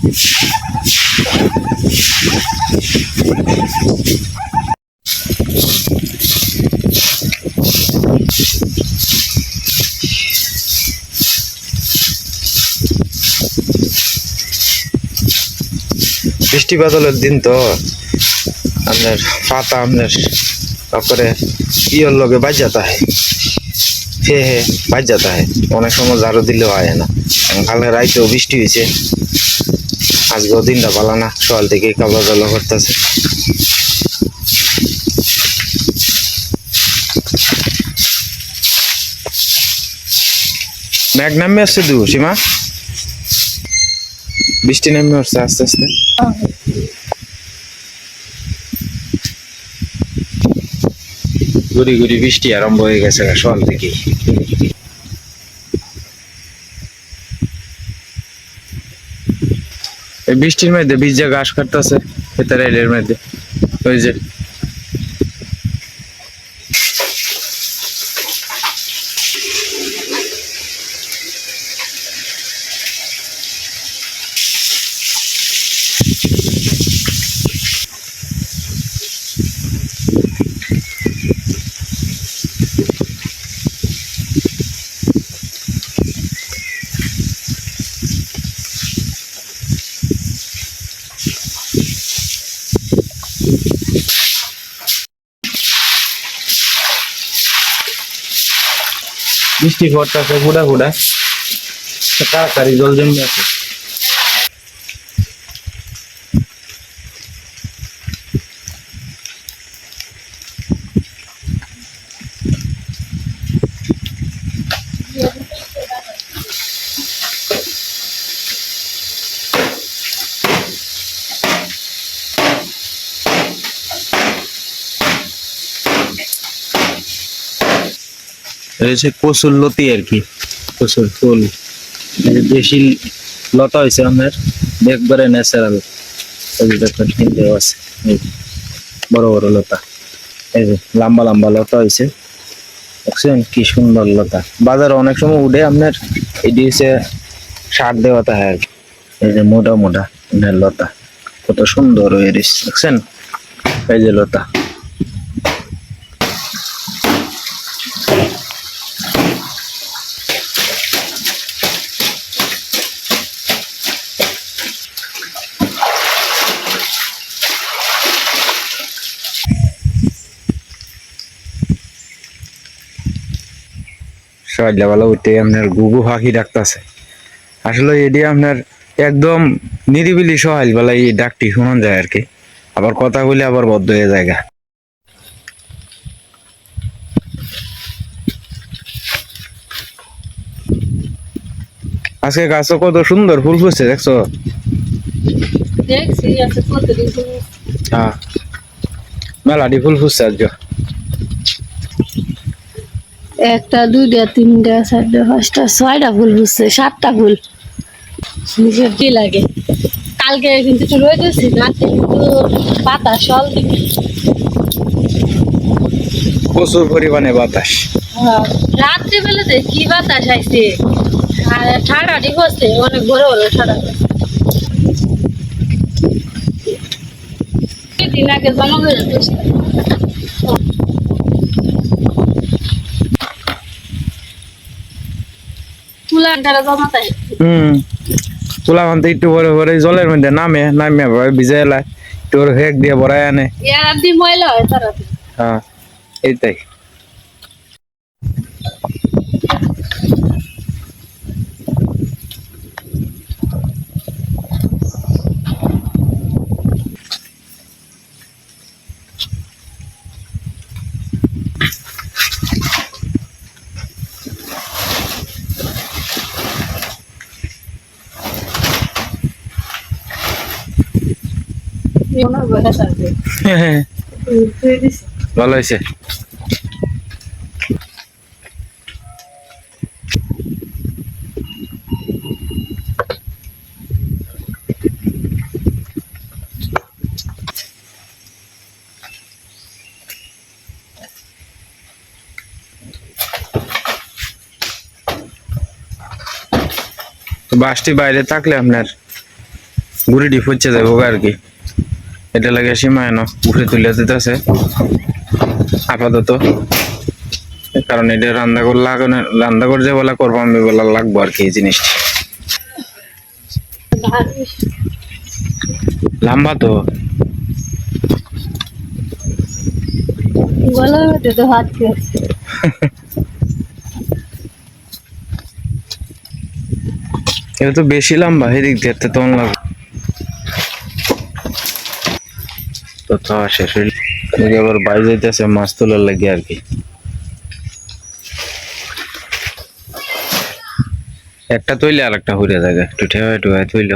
বৃষ্টি বাদলের দিন তো আপনার পাতা আপনার তারপরে ইয়ের লগে বাজাতা হয়। হে হে বাজাতা হয়। অনেক সময় ঝাড়ু দিলেও হয় না। কালকে রাইতেও বৃষ্টি হয়েছে আজকেও দিনটা ভালো না, সকাল থেকে কাবলা জল করতেছে। ম্যাগ নামে আসছে দু, সীমা? বৃষ্টি নেমে আসছে আস্তে আস্তে। গুড়ি গুড়ি বৃষ্টি আরম্ভ হয়ে গেছে সকাল থেকেই। বৃষ্টির মধ্যে ভিজা ঘাস কাটতেছে ভেতরে রেলের মধ্যে। ওই যে বৃষ্টি পড়তেছে ঘুরা ঘুরা তাড়াতাড়ি জল জমে আছে। রয়েছে কচুর লতি আর কি, কচুর ফুল। দেশি লতা হয়েছে আপনার একবারে ন্যাচারাল কিনতে আছে বড় বড় লতা। এই যে লম্বা লম্বা লতা হয়েছে। দেখছেন কি সুন্দর লতা। বাজারে অনেক সময় উঠে আপনার এটি হচ্ছে সার দেওয়াতে হয় আর কি। এই যে মোটা মোটা লতা, কত সুন্দর হয়ে রয়েছে। দেখছেন? এই যে লতা। সকালবেলা উঠে আপনার গুগু পাখি ডাকতেছে। আসলে এটি আপনার একদম নিরিবিলি সকালবেলা এই ডাকটি শোনা যায় আর কি। আবার কথা বলে আবার বদ্ধ হয়ে যায় গা। আজকে গাছও কত সুন্দর ফুল ফুটছে দেখছ? দেখছি। হ্যাঁ। মেলাটি ফুল ফুটছে আজ একটা দুইটা তিনটা চারটা পাঁচটা ছয়টা ফুল বুঝছে সাতটা ফুল নিজের কি লাগে? কালকে কিন্তু একটু রয়ে গেছি রাতে কিন্তু পাতা সল দিকে প্রচুর পরিমাণে বাতাস। রাত্রি বেলাতে কি বাতাস আইছে? আর ঠান্ডাটি বসছে অনেক বড় বড় ঠান্ডা। দিন আগে জমা করে তুলা আন্টারা জমা তাই হুম। তুলা মানতে একটু ভরে ভরে জলের মধ্যে নামে নামে ভাবে ভিজে এলায়। তোর হেক দিয়ে ভরায় আনে। এর দি ময়লা হয় তারা হ্যাঁ এইটাই। ভালো হয়েছে। তো বাসটি বাইরে থাকলে আপনার গুড়ি ডিপ হচ্ছে যাব আর কি। এটা লাগে সীমায় না উপরে তুলে দিতেছে। আপাতত। কারণ এটা রান্না করে লাগানো রান্না করে যে বলা করব আমি বলা লাগবো আর কি এই জিনিসটা। লম্বা তো। এটা তো বেশি লম্বা এদিক দিয়ে তো লাগবে তো আবার বাইরে যাইতেছে মাছ তোলার লাগে আর কি। একটা তৈলে আর একটা হইরে থাকে একটু তৈল।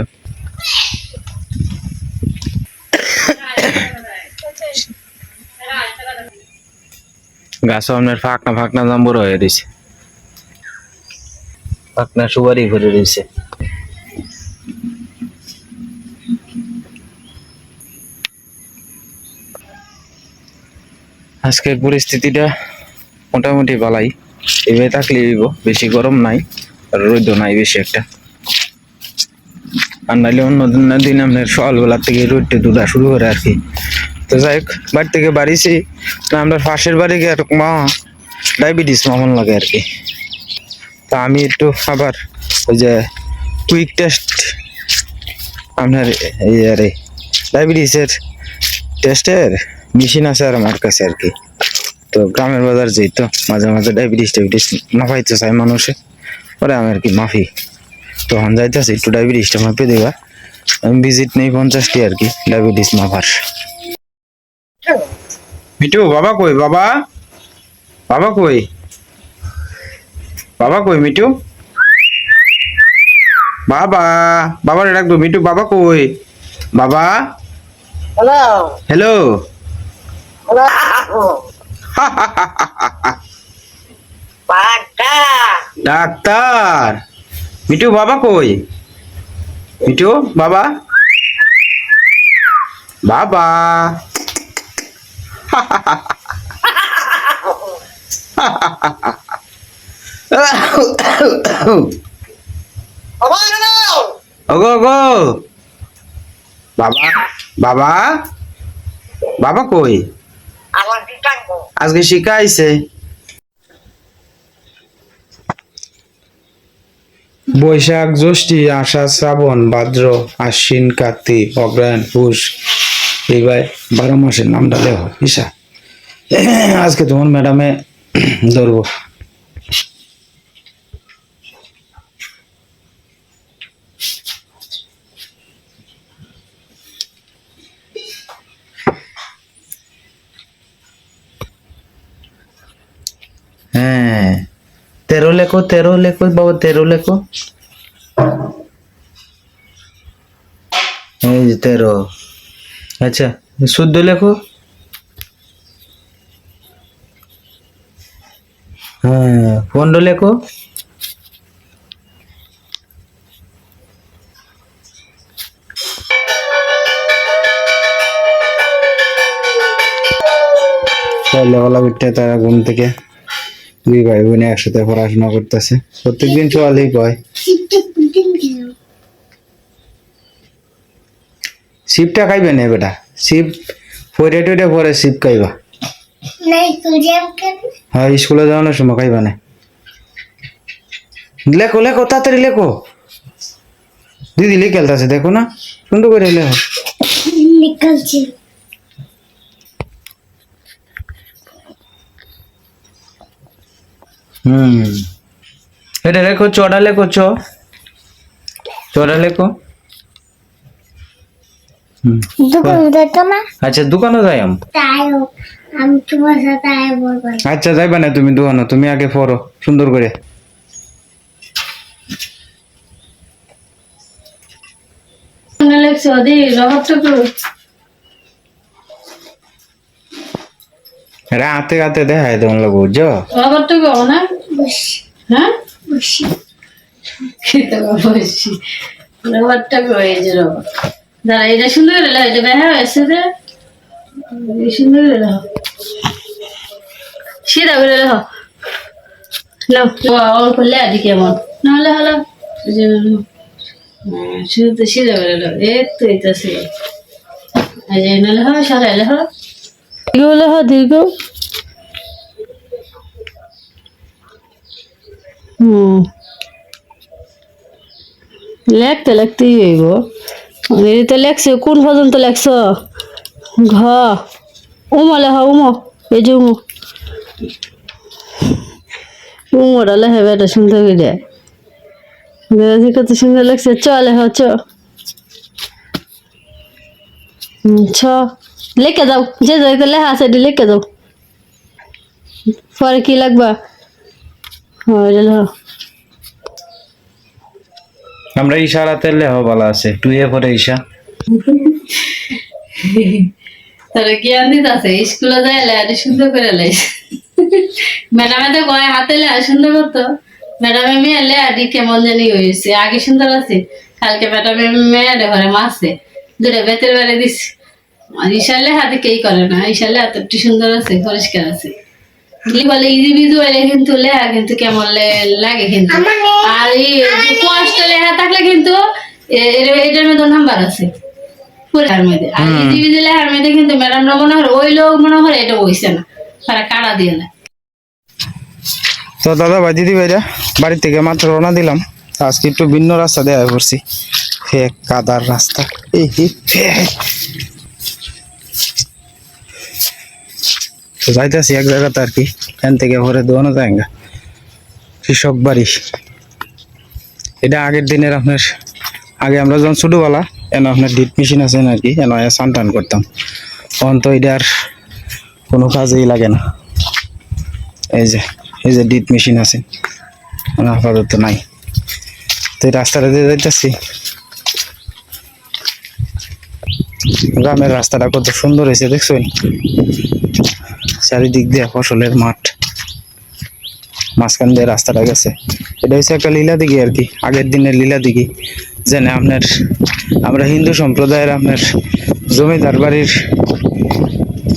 গাছ আপনার ফাঁকনা ফাঁকনা বড় হয়ে রয়েছে ফাঁকনা সুপারি ঘুরে রয়েছে আজকের পরিস্থিতিটা মোটামুটি বালাই এভাবে থাকলে বেশি গরম নাই, আর রোদ নাই বেশি একটা। আর নাহলে অন্য দিন আপনার সকালবেলার থেকে রোদটা দুটা শুরু করে আর কি। তো যাই হোক, বাড়ি থেকে বাড়িছি, তো আমরা পাশের বাড়ি গিয়ে মা ডায়াবেটিস মামন লাগে আর কি। তা আমি একটু আবার ওই যে কুইক টেস্ট আপনার এই আরে, ডায়াবেটিসের টেস্টের মেশিন আছে আর আমার কাছে আর কি। তো গ্রামের বাজার যেই তো মাঝে মাঝে ডায়াবেটিস টাইবেটিস মাফাইতে চায় মানুষে। পরে আমি আর কি মাফি। তখন যাইতেছি একটু ডায়াবেটিসটা মাপে দেবা। আমি ভিজিট নেই পঞ্চাশটি আর কি ডায়াবেটিস মাপার মিটু বাবা কই? বাবা? বাবা কই? বাবা কই মিটু বাবা বাবার ডাকবো। মিটু বাবা কই? বাবা? Hello hello doctor. মিটু বাবা কই? মিটু বাবা? বাবা। ওগো ওগো। বাবা বাবা? বাবা কই? আজকে শিখাইছে। বৈশাখ, জ্যৈষ্ঠী, আষাঢ়, শ্রাবণ, ভাদ্র, আশ্বিন, কার্তিক অগ্রায়ণ পুষ। এইবার বারো মাসের নামটা দেখো ঈশা। আজকে তোমার ম্যাডামে ধরবো। হ্যাঁ। তেরো লেখো তেরো লেখো, বাবা, তেরো লেখো। এই যে তেরো। আচ্ছা শুদ্ধ লেখো। হ্যাঁ পনেরো লেখো। সকালবেলা উঠতে তারা ঘুম থেকে। দুই ভাই বোনে একসাথে পড়াশোনা করতেছে। প্রত্যেকদিন চলেই কয় শিবটা খাইবে না বেটা? শিব ফইরে টইরে পরে শিব খাইবা। হ্যাঁ স্কুলে যাওয়ানোর সময় খাইবা না। লেখো লেখো, তাড়াতাড়ি লেখো। দিদি লিখেলতেছে দেখো না। সুন্দর করে লেখো। হুম। এটা লেখো চড়া লেখো চ। চড়া লেখো। আচ্ছা দোকানে যাই আম। আমি তোমার সাথে আয় বলব। আচ্ছা যাইবা না তুমি দোকানো তুমি আগে পড়ো সুন্দর করে। লাগছে ওদি রাতে রাতে দেখায় তোমার লোক, বুঝছ? না? এই করে এই করে সিধা করে রাখো। নাও অল করলে কেমন? নাহলে এই শুধু তো সিরে বেরোলো এ তো এটা এই যে, নাহলে হয় হয় দীর্ঘ। হুম। লেখতে লেখতেই হইব। তো লেখছে, কোন পর্যন্ত লেখছ? ঘ। উমো লেখ, উমো। এই যে উমো। উমোটা লেখে বেটা সুন্দর করে। দেখি কত সুন্দর লাগছে চ লেখ, চ। ছ। লিখে দাও যে যাইতে লেখা আছে এটি লিখে দাও। পরে কি লাগবা? হয় আমরা ইশারাতে লেহ বলা আছে। তুই এ পরে ঈশা তাহলে কি আনতে আছে স্কুলে যায় লেয়ারে সুন্দর করে লাইস ম্যাডামে তো কয় হাতে লেয়া সুন্দর করতো। ম্যাডামে মেয়ে লেয়ারি কেমন জানি হয়েছে। আগে সুন্দর আছে কালকে ম্যাডামে মেয়েরে ঘরে মাসে দুটো বেতের বেড়ে দিস আর ইশালে হাতে কেই করে না ইশালে হাতে একটু সুন্দর আছে পরিষ্কার আছে। কি বলে কিন্তু লেহা কিন্তু কেমন লাগে কিন্তু। আর এই কষ্ট লেহা থাকলে কিন্তু এটার মধ্যে নাম্বার আছে। পুরার মধ্যে। আর বিজি লেহার মধ্যে কিন্তু ম্যাডামরা মনে হয় ওই লোক মনে হয় এটা হইছে না তারা কাড়া দিয়ে না তো দাদা ভাই দিদি ভাইরা বাড়ি থেকে মাত্র রওনা দিলাম। আজকে একটু ভিন্ন রাস্তা দেওয়া ফেক কাদার রাস্তা। এই। তো যাইতেছি এক জায়গাতে আর কি। এখান থেকে ভরে দোয়ানো যায় না কৃষক বাড়ি। এটা আগের দিনের আপনার, আগে আমরা যখন ছোটোবেলা, এন আপনার ডিট মেশিন আছে আর কি, এন সান টান করতাম। তখন তো এটা আর কোনো কাজেই লাগে না। এই যে এই যে ডিট মেশিন আছে আপাতত নাই। তো এই রাস্তাটা দিয়ে যাইতেছি। গ্রামের রাস্তাটা কত সুন্দর হয়েছে, দেখছেন? চারিদিক দিয়ে ফসলের মাঠ। মাঝখান দিয়ে রাস্তাটা গেছে। এটা হচ্ছে একটা লীলা দিঘি আর কি, আগের দিনের লীলা দিঘি। যেন আপনার, আমরা হিন্দু সম্প্রদায়ের আপনার জমিদার বাড়ির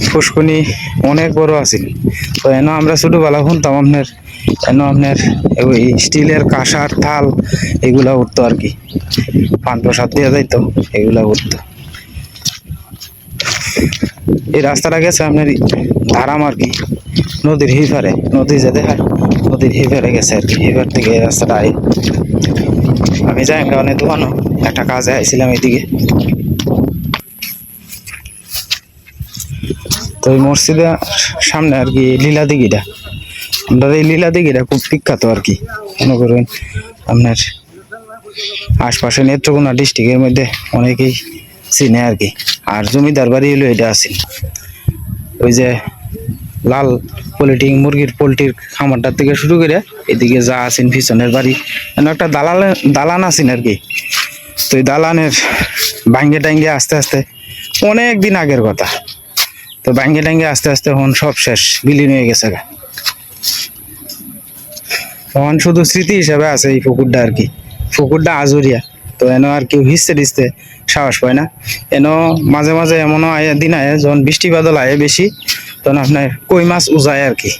ফুসকুনি অনেক বড় আছে। তো এনে আমরা ছোটবেলা শুনতাম আপনার, এনে আপনার ওই স্টিলের কাঁসার থাল, এগুলা উঠতো আর কি। পান প্রসাদ দিয়ে যাইতো, এগুলা উঠতো। এই রাস্তাটা গেছে আপনার ধারাম আর কি। নদীর হিফারে নদী যেতে হয় নদীর হিফারে গেছে আর কি। হিফার থেকে এই রাস্তাটা আই। আমি যাই অনেক দোকানো একটা কাজে আইছিলাম এইদিকে। তো এই মসজিদের সামনে আর কি লীলা দিঘিটা। আমরা এই লীলা দিঘিটা খুব বিখ্যাত আর কি। মনে করুন আপনার আশপাশে নেত্রকোনা ডিস্ট্রিক্টের মধ্যে অনেকেই চিনে আর কি। আর জমিদার বাড়ি হলো এটা আছে ওই যে লাল পোলট্রি মুরগির পোলট্রির খামারটার থেকে শুরু করে এদিকে যা আছেন পিছনের বাড়ি। একটা দালাল, দালান আছেন আর কি। তো এই দালানের ভাঙ্গে টাঙ্গে আস্তে আস্তে অনেক দিন আগের কথা। তো ব্যাঙ্গে টাঙ্গে আস্তে আস্তে হন সব শেষ, বিলীন হয়ে গেছে গা। এখন শুধু স্মৃতি হিসাবে আছে এই পুকুরটা আর কি। পুকুরটা আজুরিয়া। তো এন আর কেউ হিসতে দিসতে সাহস পায় না। এন মাঝে মাঝে এমনও আয় দিন আয় যখন বৃষ্টি বাদল আয় বেশি, তখন আপনার কই মাছ উজায় আর কি।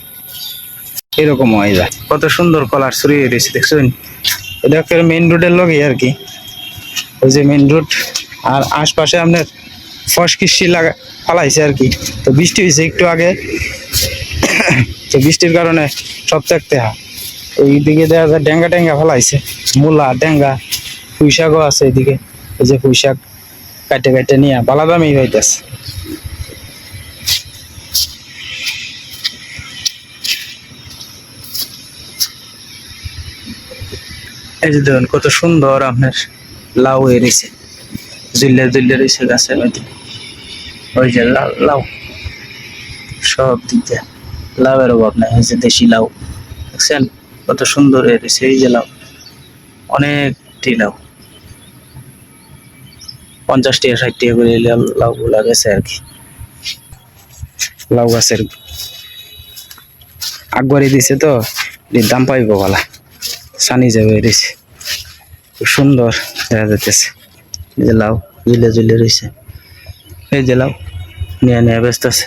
এরকম হয়ে যায়। কত সুন্দর কলার ছড়িয়ে রয়েছে দেখছেন? এটা মেইন রোডের লগে আর কি। ওই যে মেইন রোড আর আশপাশে আপনার ফস কৃষি লাগা ফালাইছে আর কি। তো বৃষ্টি হয়েছে একটু আগে। তো বৃষ্টির কারণে সব থাকতে হয়। এইদিকে দেখা যায় ডেঙ্গা টেঙ্গা ফেলাইছে। মূলা, ডেঙ্গা পুঁই শাকও আছে এদিকে এই যে পুঁই শাক কাটে কাটে নিয়ে বালা দামি হইতেছে। এই যে দেখুন, কত সুন্দর আপনার লাউ এরিছে জুল্লে জুল্লে রয়েছে গাছের মধ্যে। ওই যে লাউ লাউ। সব দিক দিয়ে লাউয়ের অভাব নাই যে দেশি লাউ। দেখছেন? কত সুন্দর এসেছে এই যে লাউ। অনেকটি লাউ। পঞ্চাশ টাকা ষাট টাকা করে লাউ- লাউ গুলা গেছে আর কি। লাউ গাছের আগবাড়ি দিছে তো দাম পাইব বলা। সানি যাবে এরিছে খুব সুন্দর দেখা যাইতেছে। এই যে লাউ জুলে ঝুলে রয়েছে এই যে লাউ, নিয়ে নিয়ে ব্যস্ত আছে।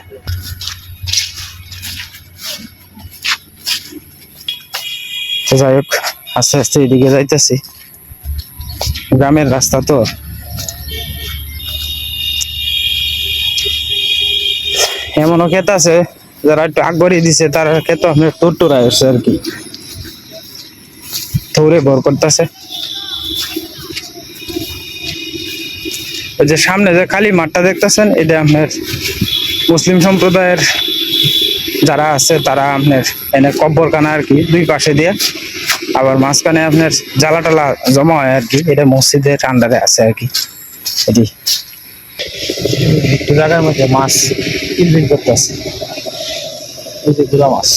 যাই হোক, আস্তে আস্তে এদিকে যাইতেছি। গ্রামের রাস্তা তো এমনও ক্ষেত আছে, যারা একটু আগ বাড়িয়ে দিছে, তার ক্ষেত আপনার টুর টুর আসছে আর কি। থৌরে ভর করতেছে। ওই যে সামনে যে কালী মাঠটা দেখতেছেন, এটা আপনার মুসলিম সম্প্রদায়ের যারা আছে, তারা আপনার এনে কব্বরখানা আর কি দুই পাশে দিয়ে, আবার মাঝখানে আপনার জ্বালা টালা জমা হয় আর কি, এটা মসজিদের আন্ডারে আছে আর কি। এটি একটু মধ্যে মাছ কিনবিন করতেছে এই যে মাছ।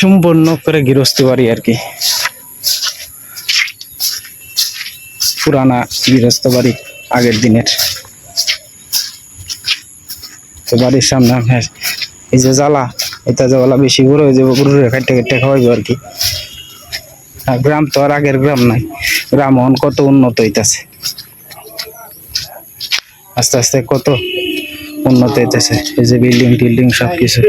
সম্পূর্ণ করে গৃহস্থ বাড়ি আর কি। পুরানা গৃহস্থ বাড়ি আগের দিনের। তো বাড়ির সামনে আপনার এই যে জ্বালা, এটা জ্বালা বেশি বড় হয়ে যাবে, গরুরে কাটতে কাটতে খাওয়াইবে আর কি। আর গ্রাম তো আর আগের গ্রাম নাই। গ্রাম কত উন্নত হইতাছে। আস্তে আস্তে কত উন্নত হইতেছে। এই যে বিল্ডিং টিল্ডিং সব কিছু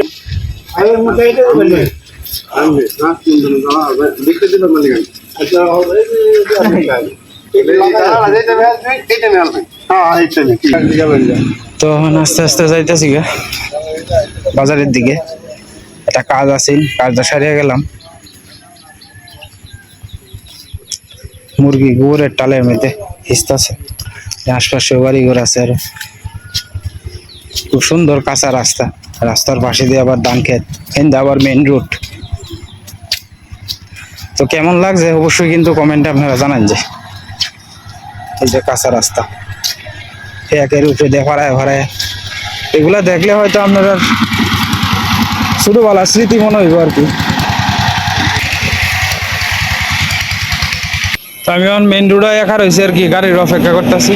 তো আস্তে আস্তে যাইতেছি গা। বাজারের দিকে। একটা কাজ আছে কাজটা সারিয়ে গেলাম। মুরগি গোবরের টালের মধ্যে হিসতেছে। বাড়ি ঘর আছে আর খুব সুন্দর কাঁচা রাস্তা। রাস্তার পাশে দিয়ে আবার ধান ক্ষেত কিন্তু আবার মেইন রোড তো কেমন লাগছে? অবশ্যই কিন্তু কমেন্টে আপনারা জানান যে, এই যে কাঁচা রাস্তা। একের উপরে দিয়ে ভরায় ভরায়। এগুলা দেখলে হয়তো আপনারা ছোটবেলার স্মৃতি মনে হইব আর কি। তো আমি এখন মেন রোডে একা রয়েছি আর কি গাড়ির অপেক্ষা করতেছি।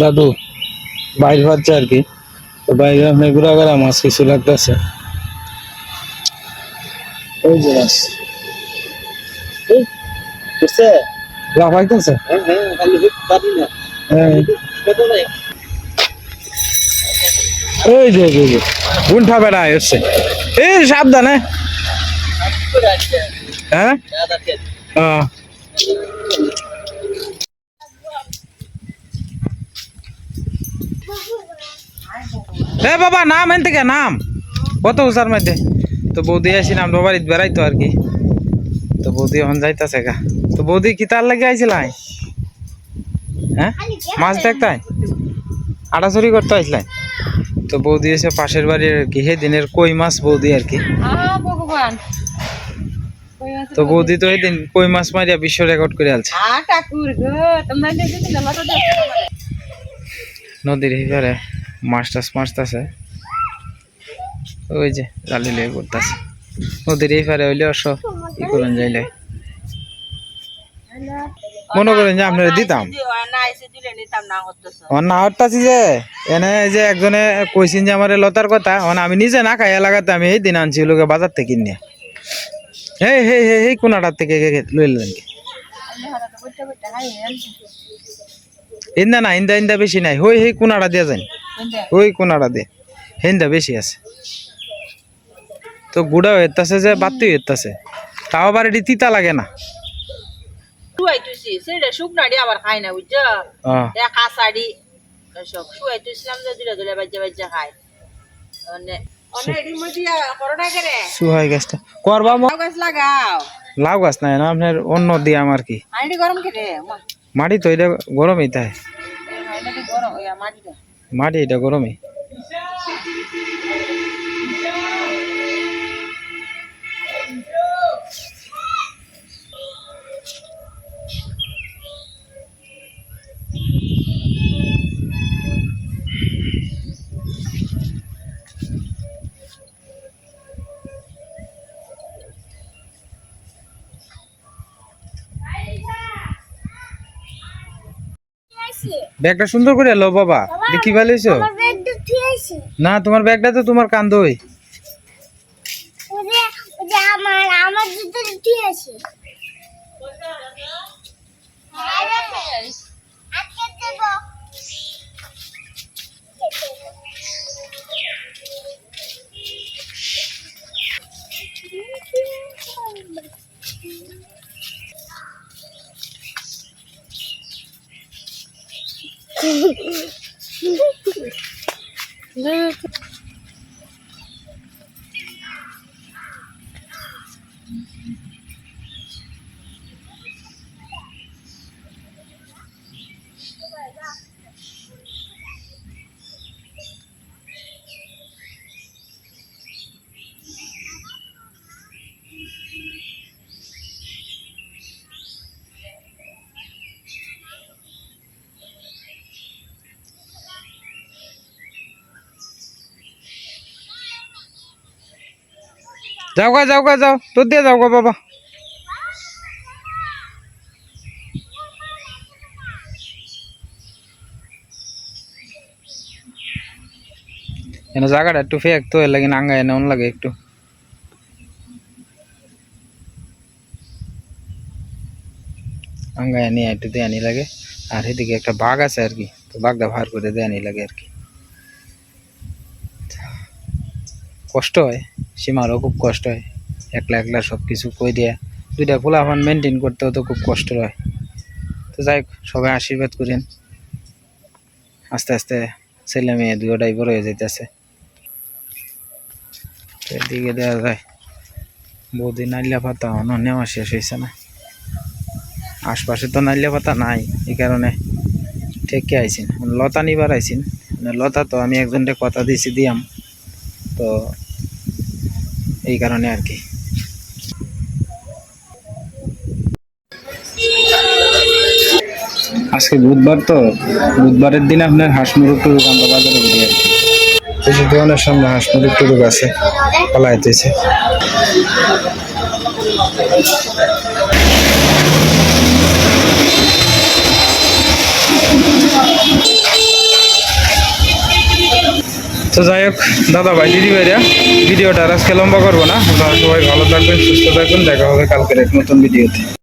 দাদু বাইরে ভাবছে আর কি। তো বাইরে আপনি ঘুরা ঘুরা মাছ কিছু লাগতেছে। ওই যে মাছ। বুঝছে? লাভ ওই যে ওই যে গুন্ঠা বেড়া এসছে এই সাবধানে। হ্যাঁ? হ্যাঁ এ বাবা নাম এন থেকে নাম। কত উষার মধ্যে তো বৌদি আসি নাম বাবার বাড়িতে বেড়াইতো আর কি। তো বৌদি এখন যাইতাছে গা। তো বৌদি কি তার লাগে আইছিল হ্যাঁ? মাছ দেখতাই আড়াচুরি করতে আইসলাই তো বৌদি এসে পাশের বাড়ির আর কি হে দিনের কই মাছ বৌদি আর কি। তো বৌদি তো এদিন কই মাছ মারিয়া বিশ্ব রেকর্ড করে আলছে। নদীর হিপারে মাছ টাছ মারতাছে ওই যে জালি লেগে করতেছে নদীর হিপারে হইলে অস ই করুন যাইলে। মনে করেন যে আপনারা দিতাম। আমার না যে, এনে যে একজনে কইছেন যে আমার লতার কথা আমি নিজে না খাই এলাকাতে আমি এই দিন আনছি লোকে বাজার থেকে কিনে। হে হে হে কোনাটার থেকে লইলেন কি ইন্দা না ইন্দা ইন্দা বেশি নাই। হই হেই কোনাটা দিয়া যান ওই কোনাটা দে। হেন্দা বেশি আছে। তো গুড়া হইতাছে যে বাতি হইতাছে তাও আবার এটি তিতা লাগে না। লাউ গাছ নাই না আপনার অন্য দিয়ে আমার কি? গরম করে মাটি তো এটা গরমই তাই। গরম ওই মাটি এটা গরমই। ব্যাগটা সুন্দর করে লো বাবা। দেখি ভালো না তোমার ব্যাগটা তো তোমার কান্দই। যাও গা যাও গা যাও তোর দিয়ে যাও গা বাবা এনে জায়গাটা একটু ফেক তো এর লাগে নাঙ্গা এনে অন লাগে একটু আঙ্গা এনে একটু দেয়ানি লাগে আর এদিকে একটা বাঘ আছে আর কি তো বাঘটা ভার করে দেয়ানি লাগে আর কি কষ্ট হয় সীমারও খুব কষ্ট হয়। একলা একলা সব কিছু কই দিয়া। দুইটা পোলাপান মেনটেন করতেও তো খুব কষ্ট হয়। তো যাই সবাই আশীর্বাদ করেন। আস্তে আস্তে ছেলে মেয়ে দুটাই বড় হয়ে যাইতেছে। এদিকে দেওয়া যায়, বৌদি নাইলা পাতা অন্য নেওয়া শেষ হয়েছে না। আশপাশে তো নাইলা পাতা নাই, এই কারণে ঠেকে আইসিন লতা নিবার আইসিন মানে লতা তো আমি একজনকে কথা দিয়েছি দিয়াম। তো এই কারণে আর কি। আজকে বুধবার তো বুধবারের দিন আপনার হাঁস মুরগ টুরুক আমরা বাজারে ঘুরি আর কি এই দোকানের সামনে হাঁস মুরগ টুরুক আছে পালাইতেছে তো যাই হোক দাদা ভাই দিদি ভাইরা ভিডিওটা আর আজকে লম্বা করব না। আপনারা সবাই ভালো থাকবেন, সুস্থ থাকবেন। দেখা হবে কালকের এক নতুন ভিডিওতে।